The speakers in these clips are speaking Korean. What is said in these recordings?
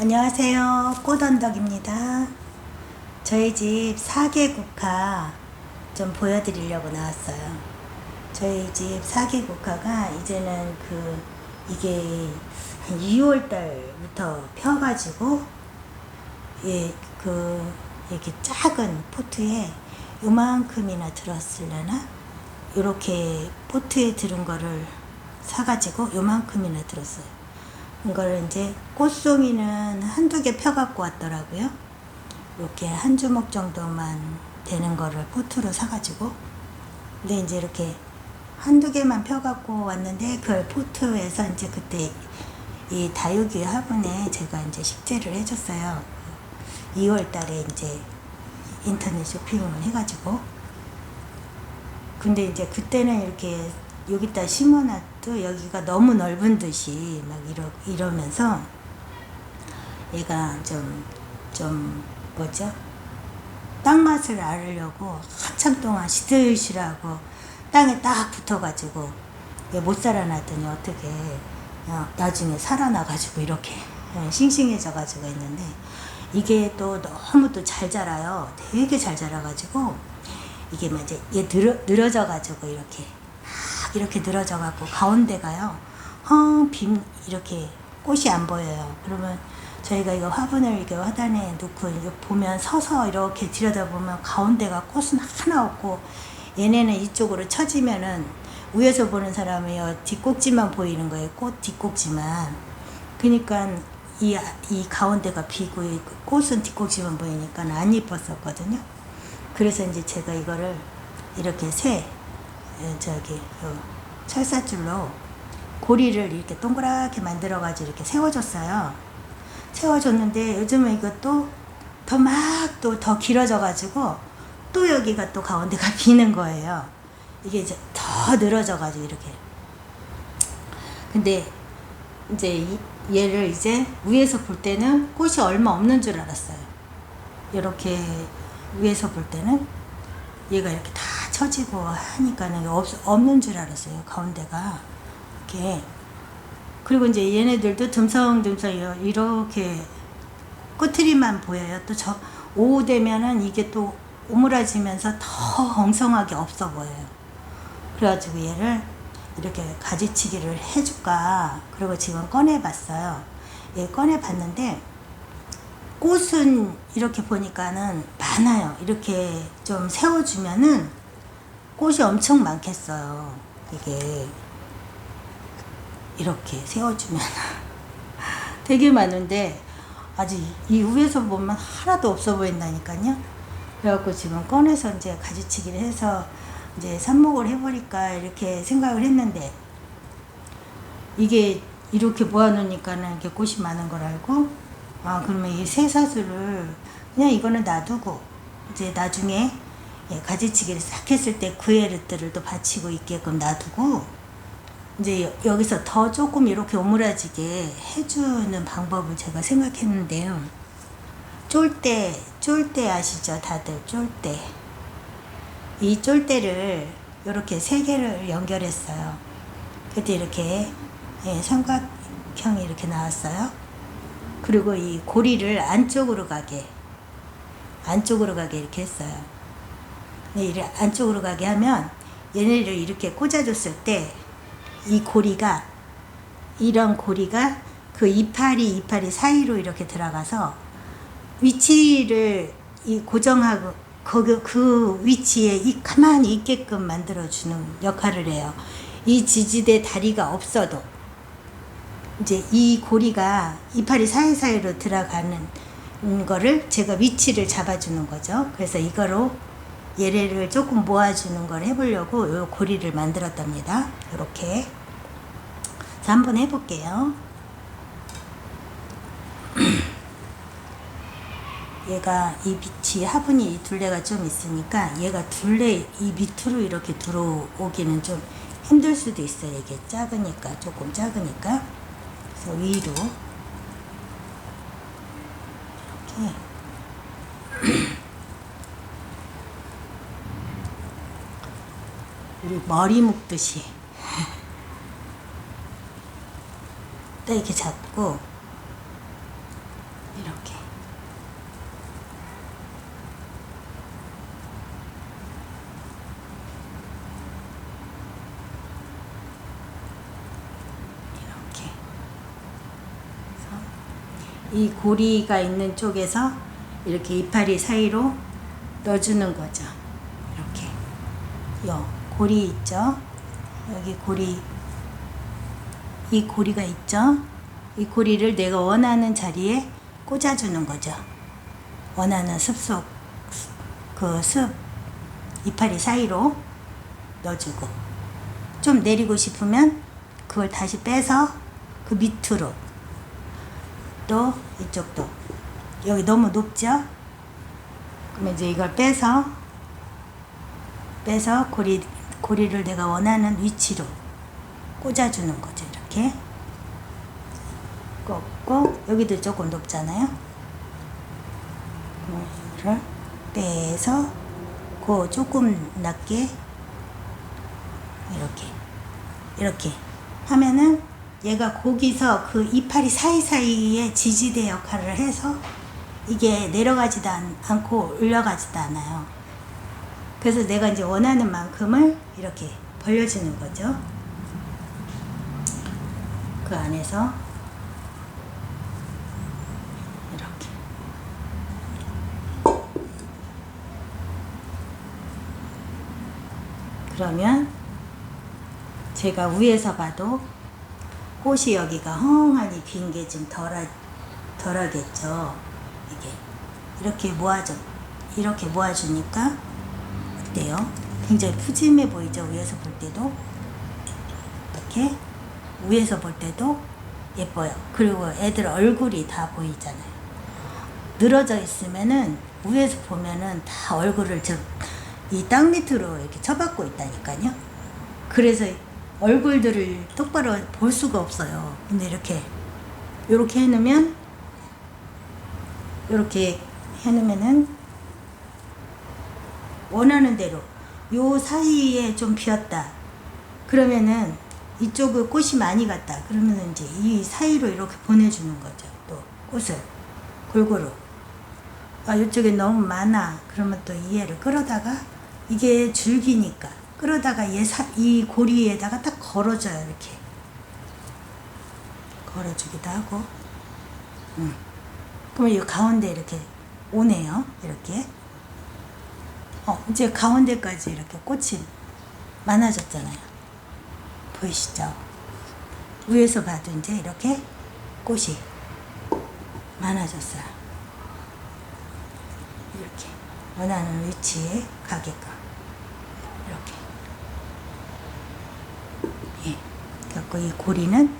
안녕하세요. 꽃언덕입니다. 저희 집 4개 국화 좀 보여드리려고 나왔어요. 저희 집 4개 국화가 이제는 그 이게 한 2월 달부터 펴가지고 예, 그 이렇게 작은 포트에 요만큼이나 들었을려나 요렇게 포트에 들은 거를 사가지고 요만큼이나 들었어요. 이걸 이제 꽃송이는 한두 개 펴갖고 왔더라고요. 이렇게 한 주먹 정도만 되는 거를 포트로 사가지고. 근데 이제 이렇게 한두 개만 펴갖고 왔는데 그걸 포트에서 이제 그때 이 다육이 화분에 제가 이제 식재를 해줬어요. 2월 달에 이제 인터넷 쇼핑을 해가지고. 근데 이제 그때는 이렇게 여기다 심어 놔도 여기가 너무 넓은 듯이 막 이러, 이러면서 얘가 좀, 좀, 뭐죠? 땅 맛을 알으려고 한참 동안 시들시라고 땅에 딱 붙어가지고 얘못 살아났더니 어떻게 어, 나중에 살아나가지고 이렇게 예, 싱싱해져가지고 있는데 이게 또 너무 또 잘 자라요. 되게 잘 자라가지고 이게 막 이제 얘 늘어, 늘어져가지고 이렇게 막 이렇게 늘어져 갖고 가운데가요. 텅빈 이렇게 꽃이 안 보여요. 그러면 저희가 이거 화분을 이렇게 화단에 놓고 이제 보면 서서 이렇게 들여다보면 가운데가 꽃은 하나 없고 얘네는 이쪽으로 처지면은 위에서 보는 사람이 요 뒷꼭지만 보이는 거예요. 꽃 뒷꼭지만. 그러니까 이, 이 가운데가 비고 이 꽃은 뒷꼭지만 보이니까 안 이뻤었거든요. 그래서 이제 제가 이거를 이렇게 새 예, 저기 요 철사줄로 고리를 이렇게 동그랗게 만들어 가지고 이렇게 세워줬어요. 세워줬는데 요즘은 이것도 더 막 또 더 길어져 가지고 또 여기가 또 가운데가 비는 거예요. 이게 이제 더 늘어져 가지고 이렇게. 근데 이제 이- 얘를 이제 위에서 볼 때는 꽃이 얼마 없는 줄 알았어요. 이렇게 위에서 볼 때는 얘가 이렇게 다 처지고 하니까는 없, 없는 줄 알았어요. 가운데가. 이렇게. 그리고 이제 얘네들도 듬성듬성 이- 이렇게 꼬투리만 보여요. 또 저 오후 되면은 이게 또 오므라지면서 더 엉성하게 없어 보여요. 그래가지고 얘를 이렇게 가지치기를 해줄까. 그리고 지금 꺼내봤어요. 얘 꺼내봤는데 꽃은 이렇게 보니까는 많아요. 이렇게 좀 세워주면은 꽃이 엄청 많겠어요. 이게 이렇게 세워주면 되게 많은데 아직 이 위에서 보면 하나도 없어 보인다니까요. 그래갖고 지금 꺼내서 이제 가지치기를 해서 이제 삽목을 해버릴까 이렇게 생각을 했는데 이게 이렇게 모아놓으니까는 이렇게 꽃이 많은 걸 알고 아 그러면 이 새사슬을 그냥 이거는 놔두고 이제 나중에 예, 가지치기를 싹 했을 때 구에르트를 또 받치고 있게끔 놔두고 이제 여- 여기서 더 조금 이렇게 오므라지게 해주는 방법을 제가 생각했는데요. 쫄대, 쫄대 아시죠? 다들 쫄대. 이 쫄대를 이렇게 세 개를 연결했어요. 그때 이렇게 예, 삼각형이 이렇게 나왔어요. 그리고 이 고리를 안쪽으로 가게, 안쪽으로 가게 이렇게 했어요. 네, 이래 안쪽으로 가게 하면 얘네를 이렇게 꽂아줬을 때 이 고리가 이런 고리가 그 이파리 이파리 사이로 이렇게 들어가서 위치를 이 고정하고 거기 그 위치에 이 가만히 있게끔 만들어 주는 역할을 해요. 이 지지대 다리가 없어도 이제 이 고리가 이파리 사이사이로 들어가는 거를 제가 위치를 잡아주는 거죠. 그래서 이거로 얘네를 조금 모아주는 걸 해보려고 이 고리를 만들었답니다. 이렇게. 자, 한번 해볼게요. 얘가 이 밑이 화분이 이 둘레가 좀 있으니까 얘가 둘레 이 밑으로 이렇게 들어오기는 좀 힘들 수도 있어요. 이게 작으니까 조금 작으니까 그래서 위로 이렇게 우리 머리 묶듯이 또 이렇게 잡고 이렇게 이렇게 이 고리가 있는 쪽에서 이렇게 이파리 사이로 넣어주는 거죠. 이렇게 요. 고리 있죠? 여기 고리 이 고리가 있죠? 이 고리를 내가 원하는 자리에 꽂아주는 거죠. 원하는 습속 그 습 이파리 사이로 넣어주고 좀 내리고 싶으면 그걸 다시 빼서 그 밑으로 또 이쪽도 여기 너무 높죠? 그러면 이제 이걸 빼서 빼서 고리 고리를 내가 원하는 위치로 꽂아주는 거죠. 이렇게 꽂고 여기도 조금 높잖아요. 이거를 빼서 그 조금 낮게 이렇게 이렇게 하면은 얘가 거기서 그 이파리 사이사이에 지지대 역할을 해서 이게 내려가지도 않, 않고 올라가지도 않아요. 그래서 내가 이제 원하는 만큼을 이렇게 벌려주는 거죠. 그 안에서 이렇게 그러면 제가 위에서 봐도 꽃이 여기가 헝하니 빈 게 좀 덜하, 덜하겠죠. 이게 이렇게 모아줘 이렇게 모아주니까 어때요? 굉장히 푸짐해 보이죠 위에서 볼 때도 이렇게 위에서 볼 때도 예뻐요. 그리고 애들 얼굴이 다 보이잖아요. 늘어져 있으면은 위에서 보면은 다 얼굴을 저이땅 밑으로 이렇게 쳐박고 있다니까요. 그래서 얼굴들을 똑바로 볼 수가 없어요. 근데 이렇게 이렇게 해놓으면 이렇게 해놓으면은 원하는 대로 요 사이에 좀 비었다. 그러면은 이쪽을 꽃이 많이 갔다. 그러면 이제 이 사이로 이렇게 보내주는 거죠. 또 꽃을 골고루. 아 이쪽에 너무 많아. 그러면 또 이해를 끌어다가 이게 줄기니까 끌어다가 얘 사, 이 고리에다가 딱 걸어줘요. 이렇게 걸어주기도 하고. 음. 그러면 이 가운데 이렇게 오네요. 이렇게. 어, 이제 가운데까지 이렇게 꽃이 많아졌잖아요. 보이시죠? 위에서 봐도 이제 이렇게 꽃이 많아졌어요. 이렇게 원하는 위치에 가게끔 이렇게 예. 갖고 이 고리는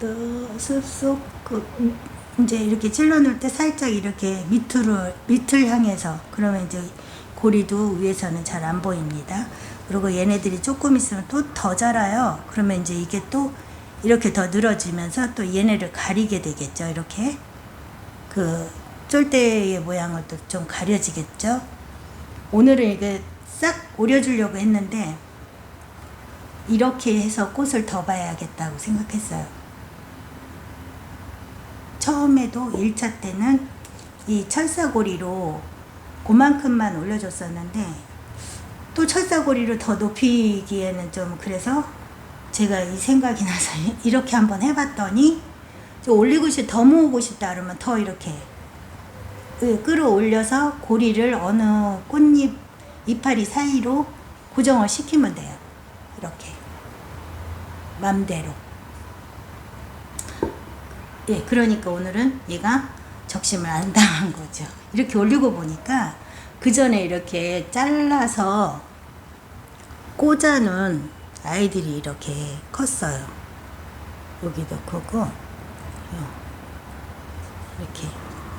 또 습속 그 음, 이제 이렇게 찔러 놓을 때 살짝 이렇게 밑으로 밑을 향해서 그러면 이제 고리도 위에서는 잘 안 보입니다. 그리고 얘네들이 조금 있으면 또 더 자라요. 그러면 이제 이게 또 이렇게 더 늘어지면서 또 얘네를 가리게 되겠죠. 이렇게 그 쫄대의 모양을 또 좀 가려지겠죠. 오늘은 이게 싹 오려주려고 했는데 이렇게 해서 꽃을 더 봐야겠다고 생각했어요. 처음에도 1차 때는 이 철사고리로 그만큼만 올려줬었는데 또 철사고리를 더 높이기에는 좀 그래서 제가 이 생각이 나서 이렇게 한번 해봤더니 좀 올리고 싶, 더 모으고 싶다 그러면 더 이렇게 끌어올려서 고리를 어느 꽃잎 이파리 사이로 고정을 시키면 돼요. 이렇게 맘대로. 예, 그러니까 오늘은 얘가 적심을 안 당한 거죠. 이렇게 올리고 보니까 그 전에 이렇게 잘라서 꽂아놓은 아이들이 이렇게 컸어요. 여기도 크고, 요. 이렇게.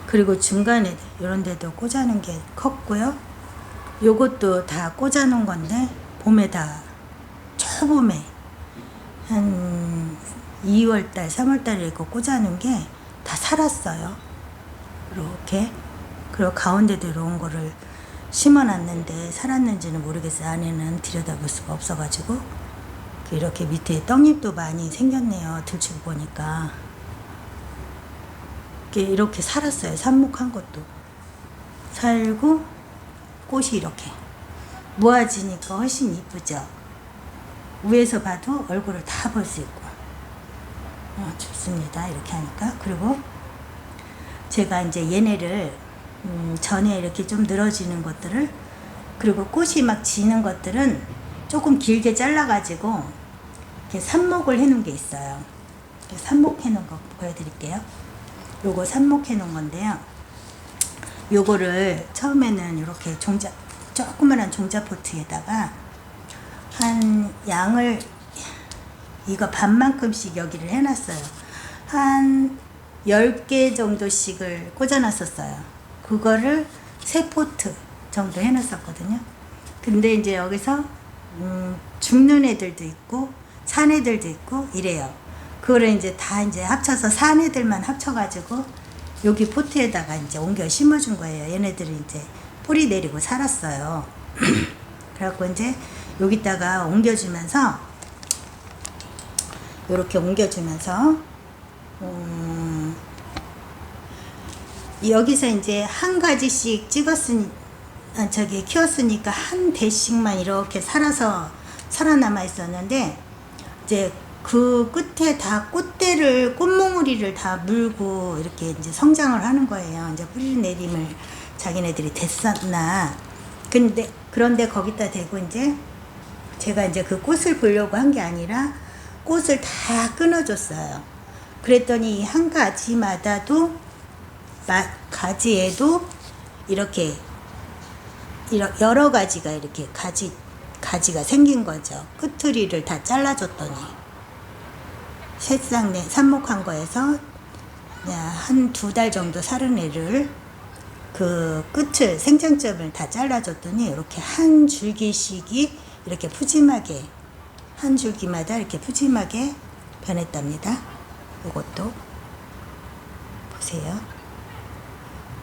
그리고 중간에 이런 데도 꽂아놓은 게 컸고요. 요것도 다 꽂아놓은 건데, 봄에 다, 초봄에, 한 2월달, 3월달에 이거 꽂아놓은 게 다 살았어요. 이렇게. 그리고 가운데 들어온 거를 심어놨는데 살았는지는 모르겠어요. 안에는 들여다볼 수가 없어가지고. 이렇게 밑에 떡잎도 많이 생겼네요. 들추고 보니까. 이렇게 살았어요. 삽목한 것도. 살고 꽃이 이렇게 모아지니까 훨씬 이쁘죠. 위에서 봐도 얼굴을 다 볼 수 있고. 어, 좋습니다. 이렇게 하니까. 그리고 제가 이제 얘네를 음, 전에 이렇게 좀 늘어지는 것들을 그리고 꽃이 막 지는 것들은 조금 길게 잘라가지고 이렇게 삽목을 해놓은 게 있어요. 이렇게 삽목 해 놓은 거 보여드릴게요. 요거 삽목 해 놓은 건데요. 요거를 처음에는 이렇게 종자 조그만한 종자 포트에다가 한 양을 이거 반만큼씩 여기를 해놨어요. 한 10개 정도씩을 꽂아놨었어요. 그거를 세 포트 정도 해놨었거든요. 근데 이제 여기서 음, 죽는 애들도 있고 산 애들도 있고 이래요. 그거를 이제 다 이제 합쳐서 산 애들만 합쳐가지고 여기 포트에다가 이제 옮겨 심어준 거예요. 얘네들이 이제 뿌리 내리고 살았어요. 그래갖고 이제 여기다가 옮겨주면서 이렇게 옮겨주면서 음, 여기서 이제 한 가지씩 찍었으니 아, 저기 키웠으니까 한 대씩만 이렇게 살아서 살아남아 있었는데 이제 그 끝에 다 꽃대를 꽃몽우리를 다 물고 이렇게 이제 성장을 하는 거예요. 이제 뿌리 내림을 자기네들이 됐었나. 근데 그런데 거기다 대고 이제 제가 이제 그 꽃을 보려고 한 게 아니라 꽃을 다 끊어줬어요. 그랬더니 이 한 가지마다도 마- 가지에도 이렇게 여러 가지가 이렇게 가지 가지가 생긴 거죠. 끝트리를 다 잘라줬더니 새싹 내 삽목한 거에서 한 두 달 정도 살은 애를 그 끝을 생장점을 다 잘라줬더니 이렇게 한 줄기씩이 이렇게 푸짐하게 한 줄기마다 이렇게 푸짐하게 변했답니다. 이것도 보세요.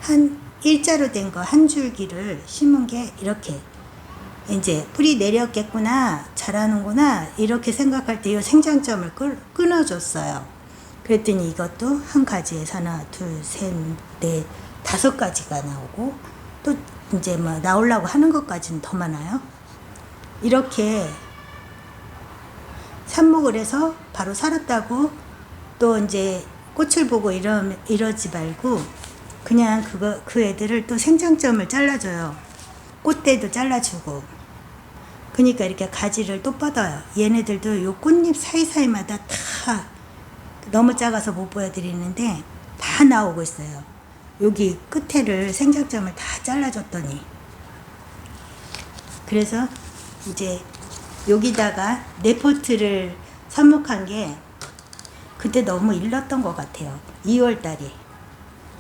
한 일자로 된 거 한 줄기를 심은 게 이렇게 이제 뿌리 내렸겠구나 자라는구나 이렇게 생각할 때 이 생장점을 끌, 끊어줬어요. 그랬더니 이것도 한 가지에서 하나 둘셋넷 다섯 가지가 나오고 또 이제 뭐 나오려고 하는 것까지는 더 많아요. 이렇게 삽목을 해서 바로 살았다고 또 이제 꽃을 보고 이러, 이러지 말고 그냥 그거 그 애들을 또 생장점을 잘라줘요. 꽃대도 잘라주고. 그러니까 이렇게 가지를 또 뻗어요. 얘네들도 요 꽃잎 사이사이마다 다 너무 작아서 못 보여드리는데 다 나오고 있어요. 여기 끝에를 생장점을 다 잘라줬더니 그래서 이제 여기다가 네포트를 삽목한 게 그때 너무 일렀던 것 같아요. 2월 달이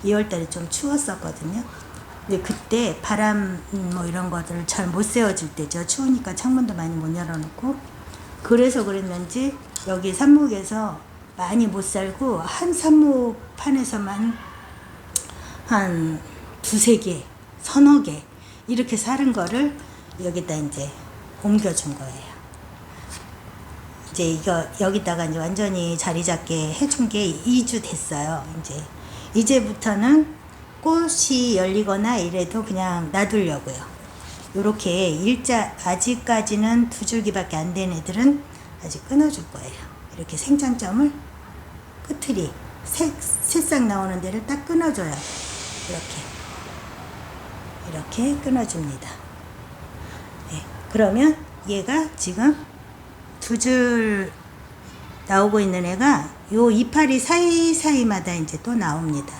2월 달에 좀 추웠었거든요. 근데 그때 바람 음, 뭐 이런 것들을 잘 못 세워줄 때죠. 추우니까 창문도 많이 못 열어놓고 그래서 그랬는지 여기 삽목에서 많이 못 살고 한 삽목판에서만 한 두세 개, 서너 개 이렇게 사는 거를 여기다 이제 옮겨준 거예요. 이제 이거 여기다가 이제 완전히 자리 잡게 해준 게 2주 됐어요. 이제 이제부터는 꽃이 열리거나 이래도 그냥 놔두려고요. 요렇게 일자 아직까지는 두 줄기밖에 안 된 애들은 아직 끊어줄 거예요. 이렇게 생장점을 끝트리 새, 새싹 나오는 데를 딱 끊어줘요. 이렇게 이렇게 끊어줍니다. 네, 그러면 얘가 지금 두 줄 나오고 있는 애가 요 이파리 사이사이마다 이제 또 나옵니다.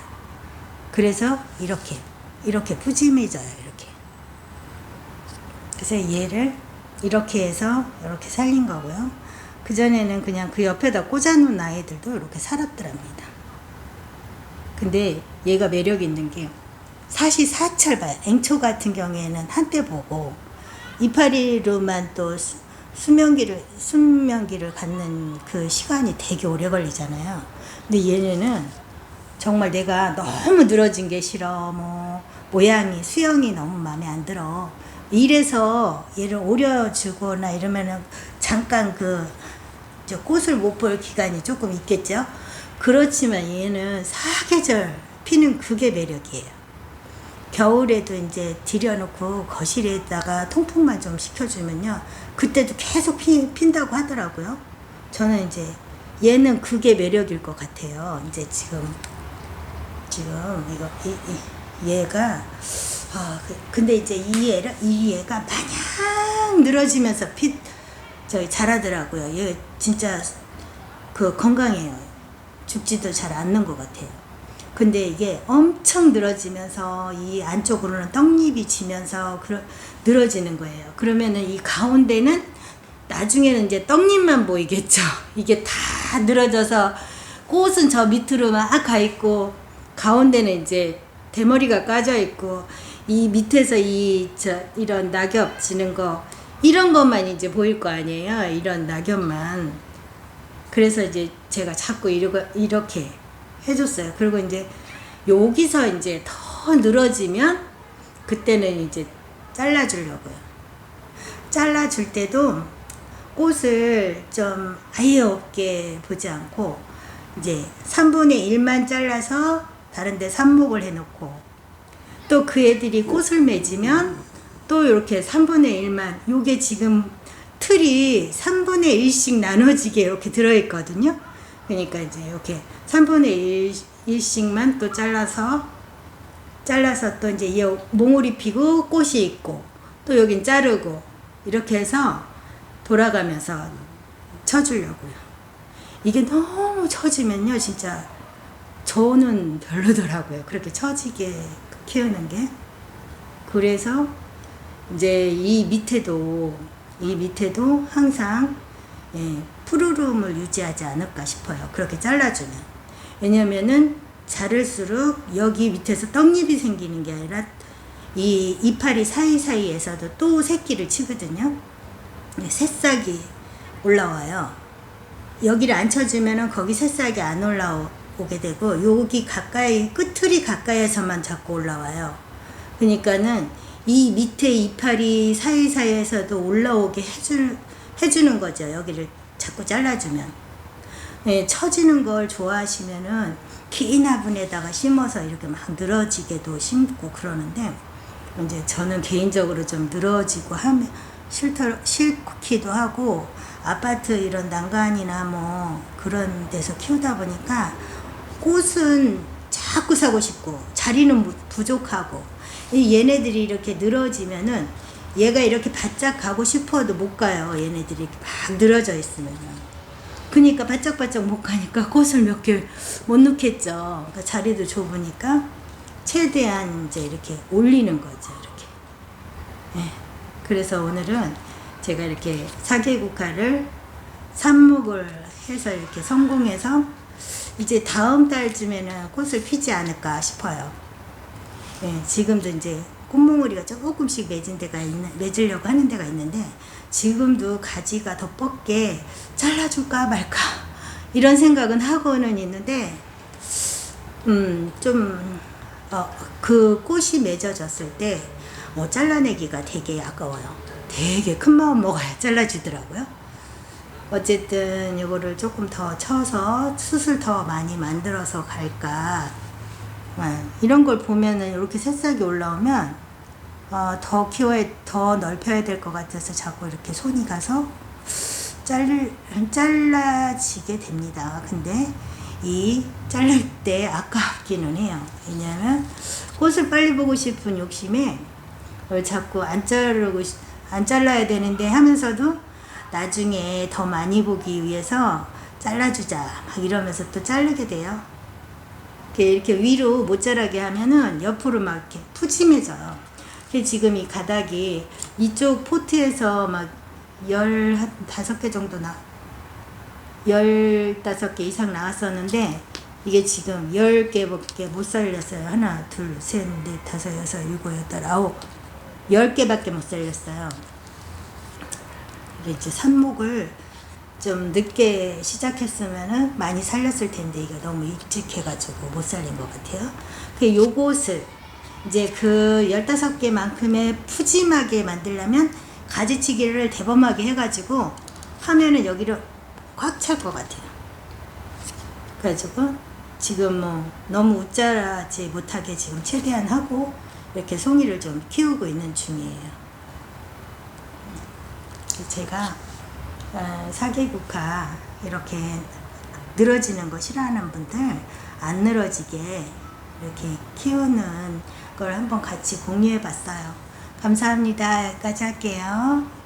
그래서 이렇게 이렇게 푸짐해져요. 이렇게. 그래서 얘를 이렇게 해서 이렇게 살린 거고요. 그 전에는 그냥 그 옆에다 꽂아놓은 아이들도 이렇게 살았더랍니다. 근데 얘가 매력 있는 게 사시 사철 봐요. 앵초 같은 경우에는 한때 보고 이파리로만 또 수- 수명기를 수명기를 갖는 그 시간이 되게 오래 걸리잖아요. 근데 얘네는 정말 내가 너무 늘어진 게 싫어. 뭐 모양이 수영이 너무 마음에 안 들어. 이래서 얘를 오려주거나 이러면은 잠깐 그저 꽃을 못 볼 기간이 조금 있겠죠. 그렇지만 얘는 사계절 피는 그게 매력이에요. 겨울에도 이제 들여놓고 거실에다가 통풍만 좀 시켜주면요. 그때도 계속 피, 핀다고 하더라고요. 저는 이제 얘는 그게 매력일 것 같아요. 이제 지금 지금 이거 이, 이 얘가 아 그- 근데 이제 이 애가 이 애가 마냥 늘어지면서 핏 저기 자라더라고요. 얘 진짜 그 건강해요. 죽지도 잘 않는 것 같아요. 근데 이게 엄청 늘어지면서 이 안쪽으로는 떡잎이 지면서 늘어지는 거예요. 그러면은 이 가운데는 나중에는 이제 떡잎만 보이겠죠. 이게 다 늘어져서 꽃은 저 밑으로 막 가 있고 가운데는 이제 대머리가 까져 있고 이 밑에서 이 저 이런 낙엽 지는 거 이런 것만 이제 보일 거 아니에요. 이런 낙엽만. 그래서 이제 제가 자꾸 이러고 이렇게 해줬어요. 그리고 이제 여기서 이제 더 늘어지면 그때는 이제 잘라주려고요. 잘라줄 때도 꽃을 좀 아예 없게 보지 않고 이제 3분의 1만 잘라서 다른데 삽목을 해놓고 또 그 애들이 꽃을 맺으면 또 이렇게 3분의 1만 요게 지금 틀이 3분의 1씩 나눠지게 이렇게 들어있거든요. 그러니까 이제 이렇게 3분의 1, 씩만또 잘라서 잘라서 또 이제 얘 몽울이 피고 꽃이 있고 또 여긴 자르고 이렇게 해서 돌아가면서 쳐주려고요. 이게 너무 처지면요, 진짜 저는 별로더라고요. 그렇게 처지게 키우는 게. 그래서 이제 이 밑에도 이 밑에도 항상 예, 푸르름을 유지하지 않을까 싶어요. 그렇게 잘라주면. 왜냐면은 자를수록 여기 밑에서 떡잎이 생기는 게 아니라 이 이파리 사이사이에서도 또 새끼를 치거든요. 네, 새싹이 올라와요. 여기를 안 쳐주면은 거기 새싹이 안 올라오게 되고 여기 가까이 끝틀이 가까이에서만 자꾸 올라와요. 그러니까는 이 밑에 이파리 사이사이에서도 올라오게 해주, 해주는 거죠. 여기를 자꾸 잘라주면. 네, 처지는 걸 좋아하시면은 긴 화분에다가 심어서 이렇게 막 늘어지게도 심고 그러는데 이제 저는 개인적으로 좀 늘어지고 하면 싫더, 싫기도 하고 아파트 이런 난간이나 뭐 그런 데서 키우다 보니까 꽃은 자꾸 사고 싶고 자리는 부- 부족하고 이 얘네들이 이렇게 늘어지면은 얘가 이렇게 바짝 가고 싶어도 못 가요 얘네들이 막 늘어져 있으면은 그니까 바짝바짝 못 가니까 꽃을 몇 개 못 넣겠죠 그러니까 자리도 좁으니까 최대한 이제 이렇게 올리는 거죠 이렇게 예. 그래서 오늘은 제가 이렇게 사계국화를 삽목을 해서 이렇게 성공해서 이제 다음 달쯤에는 꽃을 피지 않을까 싶어요. 예, 지금도 이제 꽃몽우리가 조금씩 맺은 데가 있는, 맺으려고 하는 데가 있는데 지금도 가지가 더 뻗게 잘라줄까 말까 이런 생각은 하고는 있는데 음, 좀, 어, 그 꽃이 맺어졌을 때, 어, 잘라내기가 되게 아까워요. 되게 큰 마음 먹어야 잘라지더라고요. 어쨌든, 이거를 조금 더 쳐서 숯을 더 많이 만들어서 갈까. 아, 이런 걸 보면은 이렇게 새싹이 올라오면, 어, 더 키워야, 더 넓혀야 될 것 같아서 자꾸 이렇게 손이 가서 잘, 잘라지게 됩니다. 근데 이 자를 때 아깝기는 해요. 왜냐하면 꽃을 빨리 보고 싶은 욕심에 어, 자꾸 안 자르고 싶- 안 잘라야 되는데 하면서도 나중에 더 많이 보기 위해서 잘라주자 막 이러면서 또 자르게 돼요. 이렇게 위로 못 자라게 하면은 옆으로 막 이렇게 푸짐해져요. 그게 지금 이 가닥이 이쪽 포트에서 막 열다섯 개 정도 나, 열다섯 개 이상 나왔었는데, 이게 지금 열 개밖에 못 살렸어요. 하나, 둘, 셋, 넷, 다섯, 여섯, 일곱, 여덟, 아홉. 열 개밖에 못 살렸어요. 이제 삽목을 좀 늦게 시작했으면은 많이 살렸을 텐데, 이게 너무 일찍 해가지고 못 살린 것 같아요. 그 요것을 이제 그 15개만큼의 푸짐하게 만들려면 가지치기를 대범하게 해가지고 하면은 여기를 꽉찰것 같아요. 그래가지고 지금 뭐 너무 웃자라지 못하게 지금 최대한 하고 이렇게 송이를 좀 키우고 있는 중이에요. 제가 어, 사계국화 이렇게 늘어지는 거 싫어하는 분들 안 늘어지게 이렇게 키우는 걸 한번 같이 공유해 봤어요. 감사합니다. 여기까지 할게요.